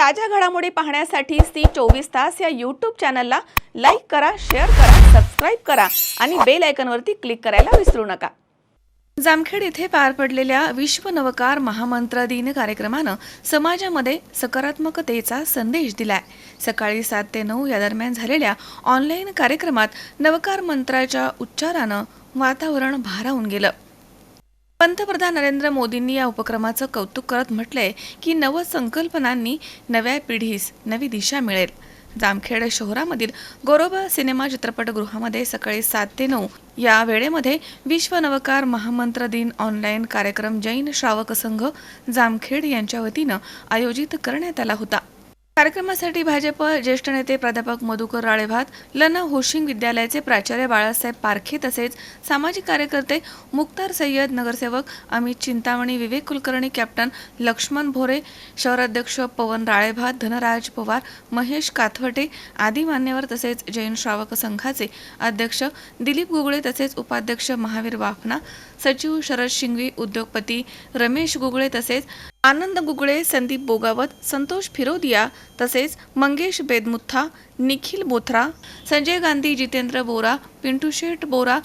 ताज्या घडामोडी पाहण्यासाठी सी चोवीस तास या यूट्यूब चॅनलला लाईक करा शेअर करा सबस्क्राईब करा आणि बेल आयकनवरती क्लिक करायला विसरू नका. जामखेड येथे पार पडलेल्या विश्व नवकार महामंत्र दिन कार्यक्रमानं समाजामध्ये सकारात्मकतेचा संदेश दिलाय. सकाळी सात ते नऊ या दरम्यान झालेल्या ऑनलाईन कार्यक्रमात नवकार मंत्राच्या उच्चारानं वातावरण भारावून गेलं. पंतप्रधान नरेंद्र मोदींनी या उपक्रमाचं कौतुक करत म्हटलंय की नवसंकल्पनांनी नव्या पिढीस नवी दिशा मिळेल. जामखेड शहरामधील गोरोबा सिनेमा चित्रपटगृहामध्ये सकाळी सात ते नऊ या वेळेमध्ये विश्व नवकार महामंत्र दिन ऑनलाईन कार्यक्रम जैन श्रावक संघ जामखेड यांच्या वतीनं आयोजित करण्यात आला होता. कार्यक्रमासाठी भाजप ज्येष्ठ नेते प्राध्यापक मधुकर राळेभात लना होशिंग विद्यालयाचे प्राचार्य बाळासाहेब पारखे तसेच सामाजिक कार्यकर्ते मुक्तार सय्यद नगरसेवक अमित चिंतामणी विवेक कुलकर्णी कॅप्टन लक्ष्मण भोरे शहराध्यक्ष पवन राळेभात धनराज पवार महेश काथवटे आदी मान्यवर तसेच जैन श्रावक संघाचे अध्यक्ष दिलीप गुगळे तसेच उपाध्यक्ष महावीर वाफना सचिव शरद शिंगवी उद्योगपती रमेश गुगळे तसेच आनंद गुगळे संदीप बोगावत संतोष फिरोदिया तसेच मंगेश बेदमुथा निखिल बोथरा संजय गांधी जितेंद्र बोरा पिंटू शेठ बोरा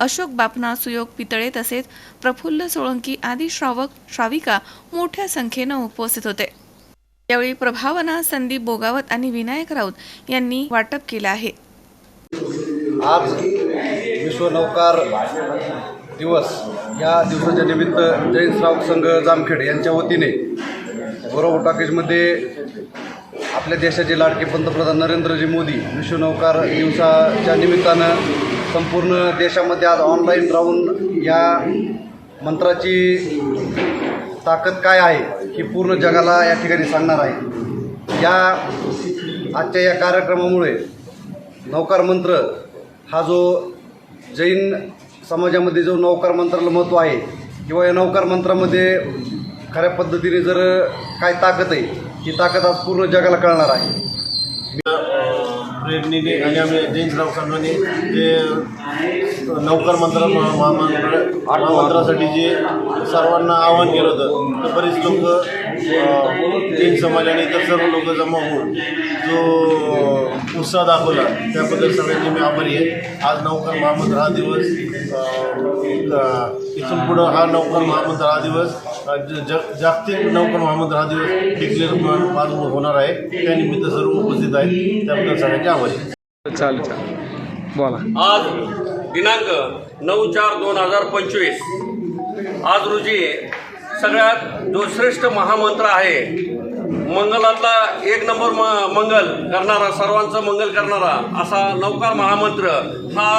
अशोक बापना सुयोग पितळे तसेच प्रफुल्ल सोळंकी आदी श्रावक श्राविका मोठ्या संख्येनं उपस्थित होते. यावेळी प्रभावना संदीप बोगावत आणि विनायक राऊत यांनी वाटप केलं आहे. आज विश्व नौकार दिवस या दिवसाच्या निमित्त जैन श्रावक संघ जामखेड यांच्या वतीने गौरव टॉकीजमध्ये आपल्या देशाचे लाडके पंतप्रधान नरेंद्रजी मोदी विश्वनौकार दिवसाच्या निमित्तानं संपूर्ण देशामध्ये आज ऑनलाईन राहून या मंत्राची ताकद काय आहे ही पूर्ण जगाला या ठिकाणी सांगणार आहे. या आजच्या या कार्यक्रमामुळे नौकार मंत्र हा जो जैन समाजामध्ये जो नौकार मंत्राला महत्त्व आहे किंवा या नौकार मंत्रामध्ये खऱ्या पद्धतीने जर काय ताकद आहे ही ताकद आज पूर्ण जगाला कळणार आहे. प्रेरणेने आणि आम्ही जयंतराव श्राव जे नौकर मंत्र महा- महामंत्र महामंत्रासाठी जे सर्वांना आवाहन केलं होतं तर बरेच लोक जैन समाज आणि इतर सर्व लोक जमा होऊन जो उत्साह दाखवला त्याबद्दल सगळ्यांनी मी आभारी आहे. आज नौकर महामंत्र हा दिवस इथून पुढं हा नौकर महामंत्र हा दिवस जग जागतिक नौकर महामंत्र हा दिवस डिक्लेअर आज होणार आहे. त्यानिमित्त सर्व उपस्थित आहेत. त्याबद्दल सगळ्यांचे आभारी आहे. चालेल चालेल. बोला. आज दिनांक नऊ चार दोन हजार पंचवीस. आज रोजी सगळ्यात जो श्रेष्ठ महामंत्र आहे. मंगलातला एक नंबर म मंगल करणारा सर्वांचं मंगल करणारा असा नौकार महामंत्र हा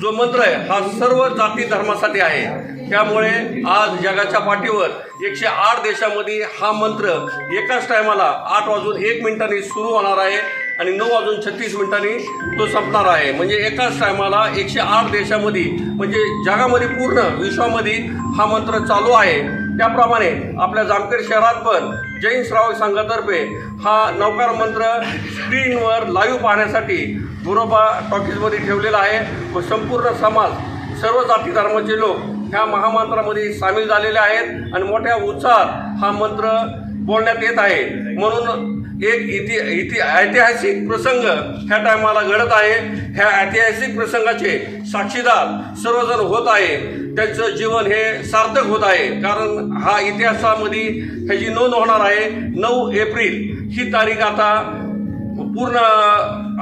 जो मंत्र आहे हा सर्व जाती धर्मासाठी आहे. त्यामुळे आज जगाच्या पाठीवर एकशे आठ देशामध्ये हा मंत्र एकाच टायमाला आठ वाजून एक मिनिटांनी सुरू होणार आहे आणि नऊ वाजून छत्तीस मिनिटांनी तो संपणार आहे. म्हणजे एकाच टायमाला एकशे आठ देशामध्ये म्हणजे जगामध्ये पूर्ण विश्वामध्ये हा मंत्र चालू आहे. त्याप्रमाणे आपल्या जामखेड शहरात पण जैन श्रावक संघातर्फे हा नौकार मंत्र स्क्रीनवर लाईव्ह पाहण्यासाठी गुरोबा टॉकीजमध्ये ठेवलेला आहे. व संपूर्ण समाज सर्व जाती धर्माचे लोक ह्या महामंत्रामध्ये सामील झालेले आहेत आणि मोठ्या उत्साहात हा मंत्र बोलण्यात येत आहे. म्हणून एक इति इति ऐतिहासिक प्रसंग ह्या टायमाला घडत आहे. ह्या ऐतिहासिक प्रसंगाचे साक्षीदार सर्वजण होत आहे. त्यांचं जीवन हे सार्थक होत आहे. कारण हा इतिहासामध्ये ह्याची नोंद होणार आहे. नऊ एप्रिल ही तारीख आता पूर्ण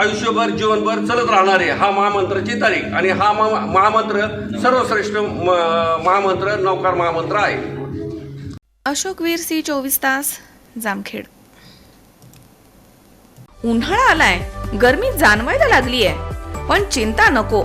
आयुष्यभर जीवनभर चलत राहणार आहे. हा महामंत्राची तारीख आणि हा महा महामंत्र सर्वश्रेष्ठ म- महामंत्र नौकार महामंत्र आहे. अशोक वीर सी चोवीस तास जामखेड. उन्हाळा आलाय. गरमी जाणवायला लागलीय. पण चिंता नको.